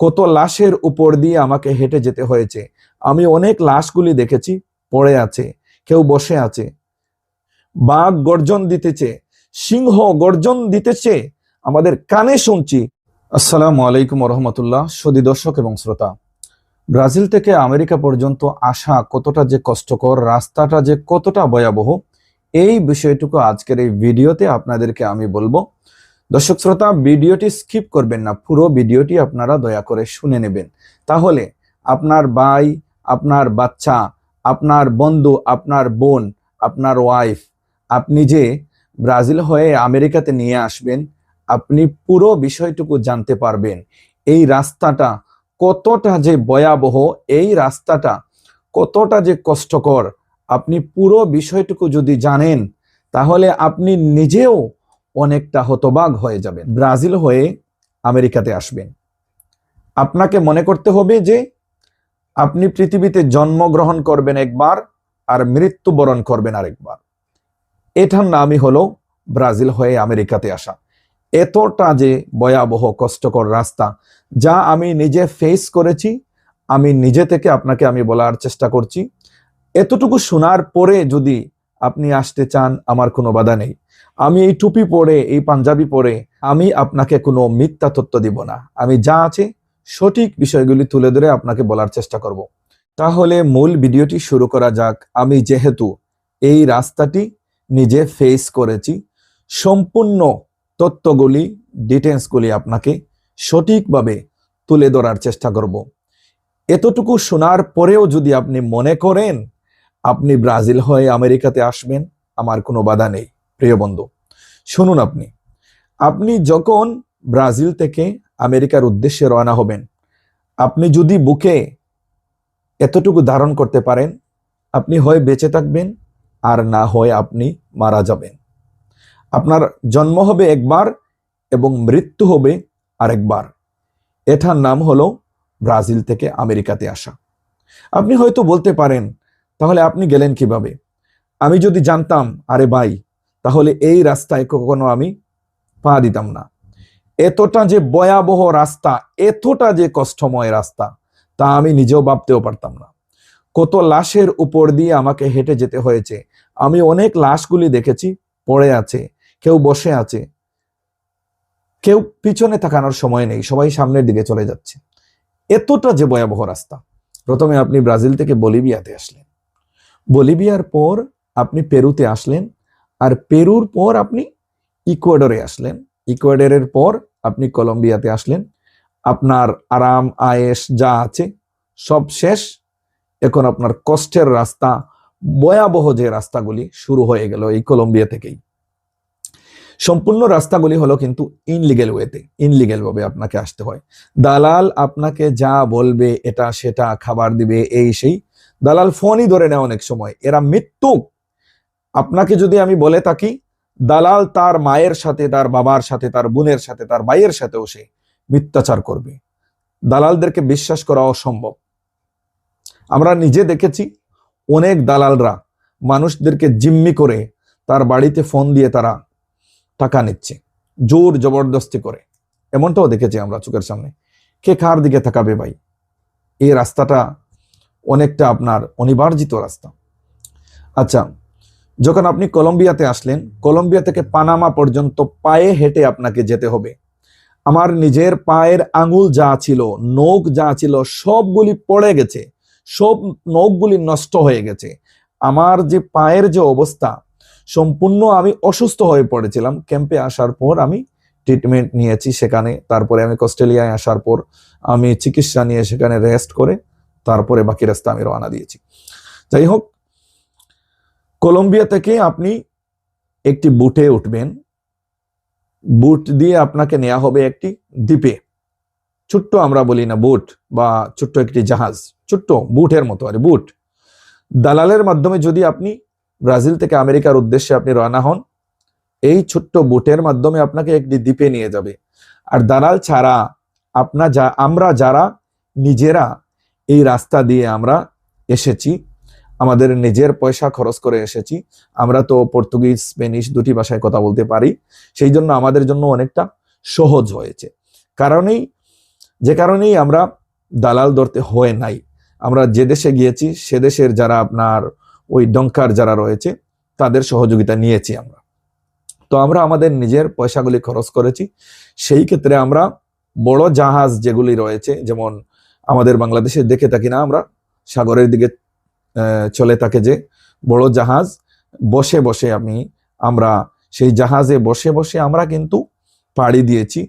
কত লাশের উপর দিয়ে আমাকে হেঁটে যেতে হয়েছে। আমি অনেক লাশগুলি দেখেছি, পড়ে আছে, কেউ বসে আছে। বাঘ গর্জন দিতেছে, সিংহ গর্জন দিতেছে, আমাদের কানে শুনছি। আসসালামু আলাইকুম রহমতুল্লাহ সদি দর্শক এবং শ্রোতা। ব্রাজিল থেকে আমেরিকা পর্যন্ত আসা কতটা যে কষ্টকর, রাস্তাটা যে কতটা ভয়াবহ, এই বিষয়টুকু আজকের এই ভিডিওতে আপনাদেরকে আমি বলব। দর্শক শ্রোতা, ভিডিওটি স্কিপ করবেন না, পুরো ভিডিওটি আপনারা দয়া করে শুনে নেবেন। তাহলে আপনার ভাই, আপনার বাচ্চা, আপনার বন্ধু, আপনার বোন, আপনার ওয়াইফ আপনি যে ব্রাজিল হয়ে আমেরিকাতে নিয়ে আসবেন, আপনি পুরো বিষয়টুকু জানতে পারবেন। এই রাস্তাটা কতটা যে ভয়াবহ, এই রাস্তাটা কতটা যে কষ্টকর। আপনি পুরো বিষয়টুকু যদি জানেন, তাহলে আপনি নিজেও অনেকটা হতবাগ হয়ে যাবেন। ব্রাজিল হয়ে আমেরিকাতে আসবেন। আপনাকে মনে করতে হবে যে আপনি পৃথিবীতে জন্মগ্রহণ করবেন একবার আর মৃত্যুবরণ করবেন আরেকবার। এটার নামই হলো ব্রাজিল হয়ে আমেরিকাতে আসা। এতটা যে ভয়াবহ, কষ্টকর রাস্তা যা আমি নিজে ফেস করেছি, আমি নিজে থেকে আপনাকে আমি বলার চেষ্টা করছি। এতটুকু শোনার পরে যদি আপনি আসতে চান, আমার কোনো বাধা নেই। আমি এই টুপি পরে, এই পাঞ্জাবি পরে, আমি আপনাকে কোনো মিথ্যা তথ্য দিব না। আমি যা আছে, সঠিক বিষয়গুলি তুলে ধরে আপনাকে বলার চেষ্টা করব। তাহলে মূল ভিডিওটি শুরু করা যাক। আমি যেহেতু এই রাস্তাটি নিজে ফেস করেছি, সম্পূর্ণ তথ্যগুলি ডিটেলসগুলি আপনাকে সঠিকভাবে তুলে ধরার চেষ্টা করব। এতটুকু শোনার পরেও যদি আপনি মনে করেন আপনি ব্রাজিল হয়ে আমেরিকাতে আসবেন, আমার কোনো বাধা নেই। প্রিয় বন্ধু, শুনুন আপনি। আপনি যখন ব্রাজিল থেকে আমেরিকার উদ্দেশ্যে রওনা হবেন, আপনি যদি বুকে এতটুকু ধারণ করতে পারেন, আপনি হয় বেঁচে থাকবেন, আর না হয় আপনি মারা যাবেন। আপনার জন্ম হবে একবার এবং মৃত্যু হবে আরেকবার। এটার নাম হলো ব্রাজিল থেকে আমেরিকাতে আসা। আপনি হয়তো বলতে পারেন তাহলে আপনি গেলেন কীভাবে? আমি যদি জানতাম, আরে ভাই, তাহলে এই রাস্তায় কখনো আমি পা দিতাম না। এতটা যে ভয়াবহ রাস্তা, এতটা যে কষ্টময় রাস্তা, তা আমি নিজেও ভাবতেও পারতাম না। কত লাশের উপর দিয়ে আমাকে হেঁটে যেতে হয়েছে। আমি অনেক লাশগুলি দেখেছি, পড়ে আছে, কেউ বসে আছে। কেউ পিছনে তাকানোর সময় নেই, সবাই সামনের দিকে চলে যাচ্ছে। এতটা যে ভয়াবহ রাস্তা। প্রথমে আপনি ব্রাজিল থেকে বলিভিয়াতে আসলেন। বলিভিয়ার পর আপনি পেরুতে আসলেন, আর পেরুর পর আপনি ইকুয়েডরে আসলেন। ইকুয়েডরের পর আপনি কলম্বিয়াতে আসলেন। আপনার আরাম আয়েস যা আছে সব শেষ। এখন আপনার কষ্টের রাস্তা, ভয়াবহ যে রাস্তাগুলি শুরু হয়ে গেল এই কলম্বিয়া থেকেই। সম্পূর্ণ রাস্তাগুলি হলো কিন্তু ইনলিগেল ওয়েতে ভাবে আপনাকে আসতে হয়। দালাল আপনাকে যা বলবে, এটা সেটা খাবার দিবে, এই সেই। দালাল ফোনই ধরে নেয় অনেক সময়। এরা মৃত্যু। আপনাকে যদি আমি বলে থাকি, দালাল তার মায়ের সাথে, তার বাবার সাথে, তার বোনের সাথে, তার ভাইয়ের সাথেও সে মিথ্যাচার করবে। দালালদেরকে বিশ্বাস করা অসম্ভব। আমরা নিজে দেখেছি অনেক দালালরা মানুষদেরকে জিম্মি করে তার বাড়িতে ফোন দিয়ে তারা টাকা নিচ্ছে, জোর জবরদস্তি করে। এমনটাও দেখেছি আমরা চোখের সামনে। কে কার দিকে থাকাবে ভাই? এই রাস্তাটা অনেকটা আপনার অনিবার্জিত রাস্তা। আচ্ছা যখন আপনি কলম্বিয়াতে আসলেন, কলম্বিয়া থেকে পানামা পর্যন্ত পায়ে হেঁটে আপনাকে যেতে হবে। আমার নিজের পায়ের আঙুল যা ছিল, নখ যা ছিল, সবগুলি পড়ে গেছে, সব নখগুলি নষ্ট হয়ে গেছে। আমার যে পায়ের যে অবস্থা, সম্পূর্ণ আমি অসুস্থ হয়ে পড়েছিলাম। ক্যাম্পে আসার পর আমি ট্রিটমেন্ট নিয়েছি সেখানে, তারপরে আমি অস্ট্রেলিয়ায় আসার পর আমি চিকিৎসা নিয়ে সেখানে রেস্ট করে তারপরে বাকি রাস্তা আমি রওনা দিয়েছি। যাই হোক কলম্বিয়া থেকে আপনি একটি বুটে উঠবেন। বুট দিয়ে আপনাকে নেওয়া হবে একটি দ্বীপে। ছোট্ট আমরা বলি না বুট বা ছোট্ট একটি জাহাজ। ছোট্ট, বুটের মতো আর বুট। দালালের মাধ্যমে যদি আপনি ব্রাজিল থেকে আমেরিকার উদ্দেশ্যে আপনি রওনা হন, এই ছোট্ট বুটের মাধ্যমে আপনাকে একটি দ্বীপে নিয়ে যাবে। আর দালাল ছাড়া আপনা যা, আমরা যারা নিজেরা এই রাস্তা দিয়ে আমরা এসেছি। আমাদের নিজের পয়সা খরচ করে এসেছি। আমরা তো পর্তুগিজ, স্পেনিশ দুটি ভাষায় কথা বলতে পারি। সেই জন্য আমাদের জন্য অনেকটা সহজ হয়েছে। কারণেই, যে কারণেই আমরা দালাল ধরতে হয় নাই। আমরা যে দেশে গিয়েছি, সে দেশের যারা আপনার ওই ডঙ্কার যারা রয়েছে, তাদের সহযোগিতা নিয়েছি আমরা। তো আমরা আমাদের নিজের পয়সাগুলি খরচ করেছি। সেই ক্ষেত্রে আমরা বড় জাহাজ যেগুলি রয়েছে, যেমন আমাদের বাংলাদেশে দেখে থাকি না আমরা। সাগরের দিকে চলে থাকে যে বড় জাহাজ, বসে বসে আমি, আমরা সেই জাহাজে বসে বসে আমরা কিন্তু পাড়ি দিয়েছি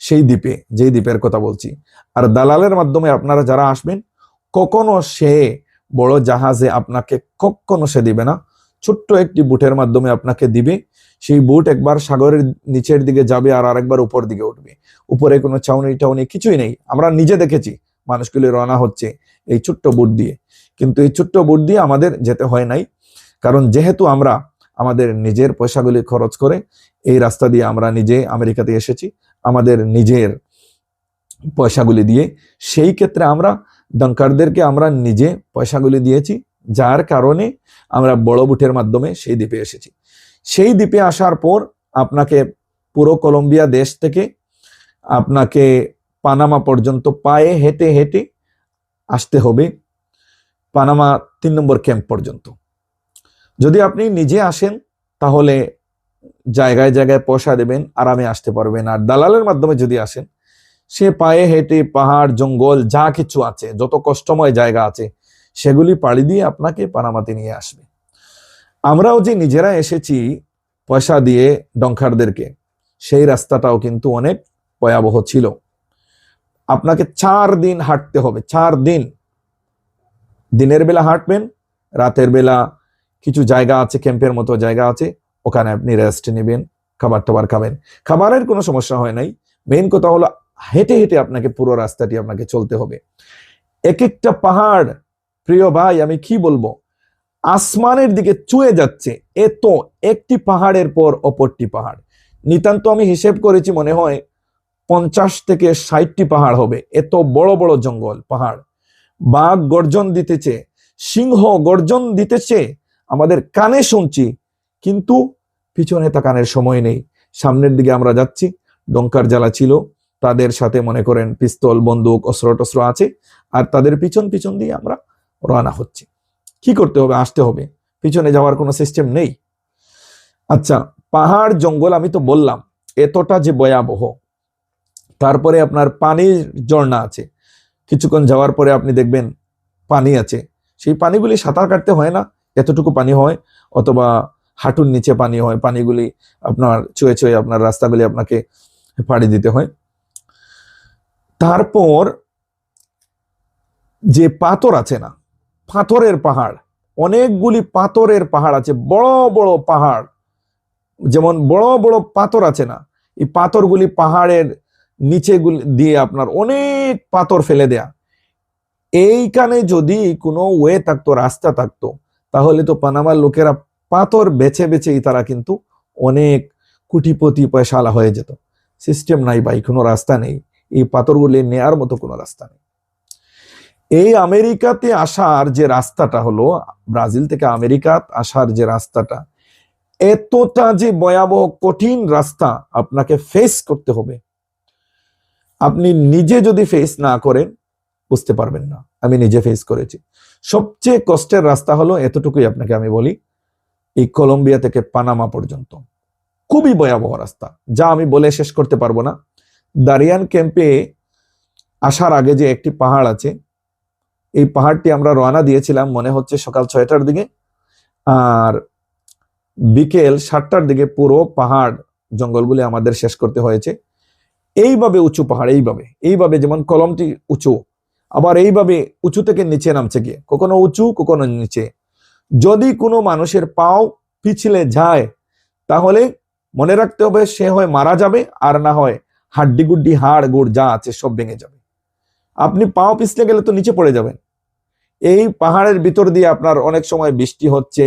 সেই দ্বীপে, যেই দ্বীপের কথা বলছি। আর দালালের মাধ্যমে আপনারা যারা আসবেন, কখনো সে বড় জাহাজে আপনাকে কখনো সে দিবে না। ছোট্ট একটি বুটের মাধ্যমে আপনাকে দিবে। সেই বুট একবার সাগরের নিচের দিকে যাবে আর আরেকবার উপর দিকে উঠবে। উপরে কোনো চাউনি টাউনি কিছুই নেই। আমরা নিজে দেখেছি। মানুষগুলি রওনা হচ্ছে এই ছোট্ট বুট দিয়ে। কিন্তু এই ছোট্ট বুট দিয়ে আমাদের যেতে হয় নাই। কারণ যেহেতু আমরা আমাদের নিজের পয়সাগুলি খরচ করে এই রাস্তা দিয়ে আমরা নিজে আমেরিকাতে এসেছি, আমাদের নিজের পয়সাগুলি দিয়ে, সেই ক্ষেত্রে আমরা ডঙ্কারদেরকে আমরা নিজে পয়সাগুলি দিয়েছি, যার কারণে আমরা বড় বুটের মাধ্যমে সেই দ্বীপে এসেছি। সেই দ্বীপে আসার পর আপনাকে পুরো কলম্বিয়া দেশ থেকে আপনাকে পানামা পর্যন্ত পায়ে হেঁটে হেঁটে আসতে হবে পানামা তিন নম্বর ক্যাম্প পর্যন্ত। যদি আপনি নিজে আসেন, তাহলে জায়গায় জায়গায় পয়সা দেবেন, আরামে আসতে পারবেন। আর দালালের মাধ্যমে যদি আসেন, সে পায়ে হেঁটে, পাহাড়, জঙ্গল, যা কিছু আছে, যত কষ্টময় জায়গা আছে, সেগুলি পাড়ি দিয়ে আপনাকে পানামাতে নিয়ে আসবে। আমরাও যে নিজেরা এসেছি পয়সা দিয়ে ডঙ্কারদেরকে সেই রাস্তাটাও কিন্তু অনেক ভয়াবহ ছিল। আপনাকে চার দিন হাঁটতে হবে, চার দিন। দিনের বেলা হাঁটবেন, রাতের বেলা কিছু জায়গা আছে, ক্যাম্পের মতো জায়গা আছে, ওখানে আপনি রেস্ট নেবেন, খাবার টাবার খাবেন। খাবারের কোনো সমস্যা হয় নাই। মেইন কথা হলো হেঁটে হেঁটে আপনাকে পুরো রাস্তাটি আপনাকে চলতে হবে। এক একটা পাহাড়, প্রিয় ভাই, আমি কি বলব? আসমানের দিকে চুয়ে যাচ্ছে, এত একটি পাহাড়ের পর অপরটি পাহাড়। নিতান্ত আমি হিসেব করেছি, মনে হয় পঞ্চাশ থেকে ষাটটি পাহাড় হবে। এত বড় বড় জঙ্গল, পাহাড়। বাঘ গর্জন দিতেছে, সিংহ গর্জন দিতেছে, আমাদের কানে শুনছি, কিন্তু পিছনে তাকানের সময় নেই। সামনের দিকে আমরা যাচ্ছি ডঙ্কার জ্বালা ছিল, তাদের সাথে মনে করেন পিস্তল, বন্দুক অস্ত্র টস্ত্র আছে, আর তাদের পিছন পিছন দিয়ে আমরা রওনা হচ্ছি। কি করতে হবে? আসতে হবে। পিছনে যাওয়ার কোনো সিস্টেম নেই। আচ্ছা পাহাড়, জঙ্গল আমি তো বললাম, এতটা যে ভয়াবহ তারপরে আপনার পানির ঝর্ণা আছে। কিছুক্ষণ যাওয়ার পরে আপনি দেখবেন পানি আছে। সেই পানিগুলি সাঁতার কাটতে হয় না, এতটুকু পানি হয়, অথবা হাঁটুর নিচে পানি হয়, পানিগুলি আপনার চুয়ে চুয়ে আপনার রাস্তাগুলি আপনাকে পাড়ি দিতে হয়। তারপর যে পাথর আছে না, পাথরের পাহাড়, অনেকগুলি পাথরের পাহাড় আছে, বড় বড় পাহাড়। যেমন বড় বড় পাথর আছে না, এই পাথরগুলি পাহাড়ের নিচে দিয়ে আপনার অনেক পাথর ফেলে দেয়া। এইখানে যদি কোনো ওয়ে থাকতো, রাস্তা থাকতো, তাহলে তো পানামার লোকেরা পাথর বেছে বেছেই তারা কিন্তু অনেক কুটিপতি পয়সালা হয়ে যেত। সিস্টেম নাই ভাই, কোনো রাস্তা নেই। এই পাথরগুলি নেয়ার মতো কোনো রাস্তা নেই। এই আমেরিকাতে আসার যে রাস্তাটা হলো, ব্রাজিল থেকে আমেরিকা আসার যে রাস্তাটা, এতটা যে ভয়াবহ কঠিন রাস্তা আপনাকে ফেস করতে হবে। আপনি নিজে যদি ফেস না করেন, বুঝতে পারবেন না। আমি নিজে ফেস করেছি। সবচেয়ে কষ্টের রাস্তা হলো, এতটুকুই আপনাকে আমি বলি, এই কলম্বিয়া থেকে পানামা পর্যন্ত। খুবই ভয়াবহ রাস্তা। যা আমি বলে শেষ করতে পারব না। দারিয়ান ক্যাম্পে আসার আগে যে একটি পাহাড় আছে, এই পাহাড়টি আমরা রওনা দিয়েছিলাম, মনে হচ্ছে সকাল ছয়টার দিকে। আর বিকেল সাতটার দিকে পুরো পাহাড় জঙ্গলগুলি আমাদের শেষ করতে হয়েছে। এইভাবে উঁচু পাহাড়, এইভাবে এইভাবে যেমন কলমটি উঁচু, আবার এইভাবে উঁচু থেকে নিচে নামছে গিয়ে, কখনো উঁচু, কখনো নিচে। যদি কোনো মানুষের পাও পিছলে যায়, তাহলে মনে রাখতে হবে সে হয় মারা যাবে, আর না হয় হাড্ডি গুড্ডি হাড়, গুড় যা আছে সব ভেঙে যাবে। আপনি পাও পিছলে গেলে তো নিচে পড়ে যাবেন। এই পাহাড়ের ভিতর দিয়ে আপনার অনেক সময় বৃষ্টি হচ্ছে,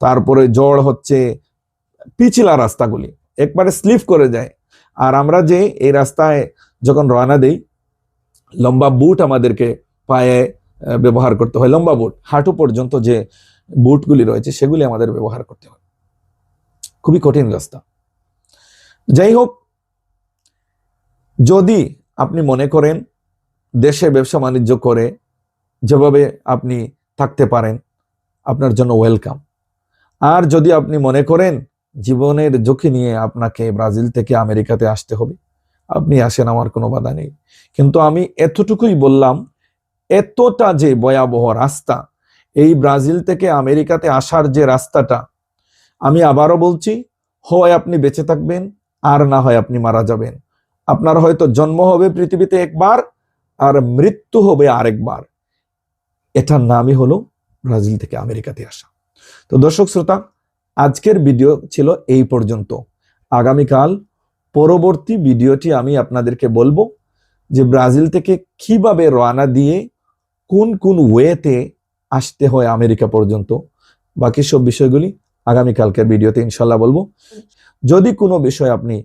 তারপরে ঝড় হচ্ছে, পিছিলা রাস্তাগুলি, একবারে স্লিপ করে যায়। আর আমরা যে এই রাস্তায় যখন রওনা দেই, লম্বা বুট আমাদেরকে পায়ে ব্যবহার করতে হয়। লম্বা বুট হাঁটু পর্যন্ত যে বুটগুলি রয়েছে, সেগুলি আমাদের ব্যবহার করতে হয়। খুবই কঠিন রাস্তা। যাই হোক, যদি আপনি মনে করেন দেশে ব্যবসা বাণিজ্য করে যেভাবে আপনি থাকতে পারেন, আপনার জন্য ওয়েলকাম আর যদি আপনি মনে করেন জীবনের ঝুঁকি নিয়ে আপনাকে ব্রাজিল থেকে আমেরিকাতে আসতে হবে। আপনি আসেন, আমার কোনো বাধা নেই। কিন্তু আমি এতটুকুই বললাম, এতটা যে ভয়াবহ রাস্তা, এই ব্রাজিল থেকে আমেরিকাতে আসার যে রাস্তাটা, আমি আবারও বলছি, হয় আপনি বেঁচে থাকবেন, আর না হয় আপনি মারা যাবেন। আপনার হয়তো জন্ম হবে পৃথিবীতে একবার, আর মৃত্যু হবে আরেকবার। এটার নামই হলো ব্রাজিল থেকে আমেরিকাতে আসা। তো দর্শক, শ্রোতা আজকের ভিডিও ছিল এই পর্যন্ত। আগামীকাল পরবর্তী ভিডিওটি আমি আপনাদেরকে বলব যে ব্রাজিল থেকে কীভাবে রওনা দিয়ে কোন কোন ওয়েতে আসতে হয় আমেরিকা পর্যন্ত। বাকি সব বিষয়গুলি আগামীকালকের ভিডিওতে ইনশাল্লাহ বলব। যদি কোনো বিষয় আপনি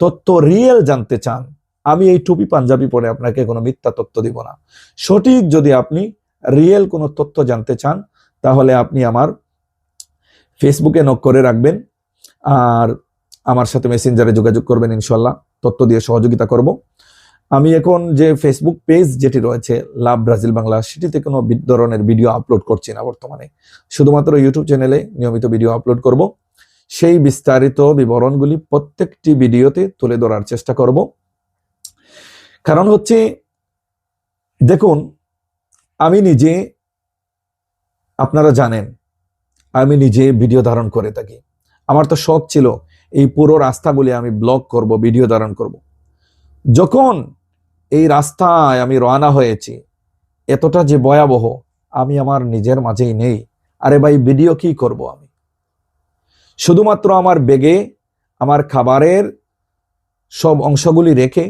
তথ্য রিয়েল জানতে চান, আমি এই টুপি পাঞ্জাবি পরে আপনাকে কোনো মিথ্যা তথ্য দিব না। সঠিক যদি আপনি রিয়েল কোনো তথ্য জানতে চান, তাহলে আপনি আমার ফেসবুকে নক করে রাখবেন আর আমার সাথে মেসেঞ্জারে যোগাযোগ করবেন ইনশাল্লাহ তথ্য দিয়ে সহযোগিতা করব। আমি এখন যে ফেসবুক পেজ যেটি রয়েছে, লাভ ব্রাজিল বাংলা, সেটিতে কোনো ধরনের ভিডিও আপলোড করছি না বর্তমানে। শুধুমাত্র ইউটিউব চ্যানেলে নিয়মিত ভিডিও আপলোড করব। সেই বিস্তারিত বিবরণগুলি প্রত্যেকটি ভিডিওতে তুলে ধরার চেষ্টা করব। কারণ হচ্ছে, দেখুন, আমি নিজে, আপনারা জানেন আমি নিজে ভিডিও ধারণ করে থাকি। আমার তো শখ ছিল এই পুরো রাস্তাগুলি আমি ব্লগ করব, ভিডিও ধারণ করব। যখন এই রাস্তায় আমি রওনা হয়েছি, এতটা যে ভয়াবহ, আমি আমার নিজের মাঝেই নেই। আরে ভাই, ভিডিও কি করব আমি? শুধুমাত্র আমার বেগে আমার খাবারের সব অংশগুলি রেখে,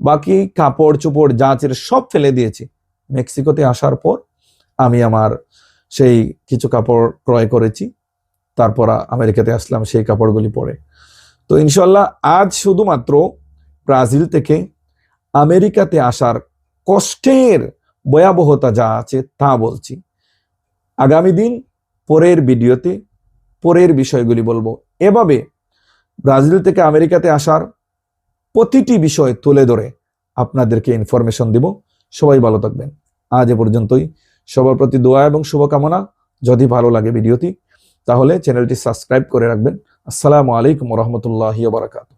বাকি কাপড় চোপড় জাঁচের সব ফেলে দিয়েছি। মেক্সিকোতে আসার পর আমি আমার সেই কিছু কাপড় ক্রয় করেছি। তারপর আমেরিকাতে আসলাম, সেই কাপড়গুলি পরে। তো ইনশাল্লাহ আজ শুধুমাত্র ব্রাজিল থেকে আমেরিকাতে আসার কষ্টের ভয়াবহতা যা আছে তা বলছি। আগামী দিন পরের ভিডিওতে পরের বিষয়গুলি বলব। এভাবে ব্রাজিল থেকে আমেরিকাতে আসার প্রতিটি বিষয় তুলে ধরে আপনাদেরকে ইনফরমেশন দিব। সবাই ভালো থাকবেন। আজ এ পর্যন্তই। সবার প্রতি দোয়া এবং শুভকামনা। যদি ভালো লাগে ভিডিওটি, তাহলে চ্যানেলটি সাবস্ক্রাইব করে রাখবেন। আসসালামু আলাইকুম রহমতুল্লাহ বারাকাত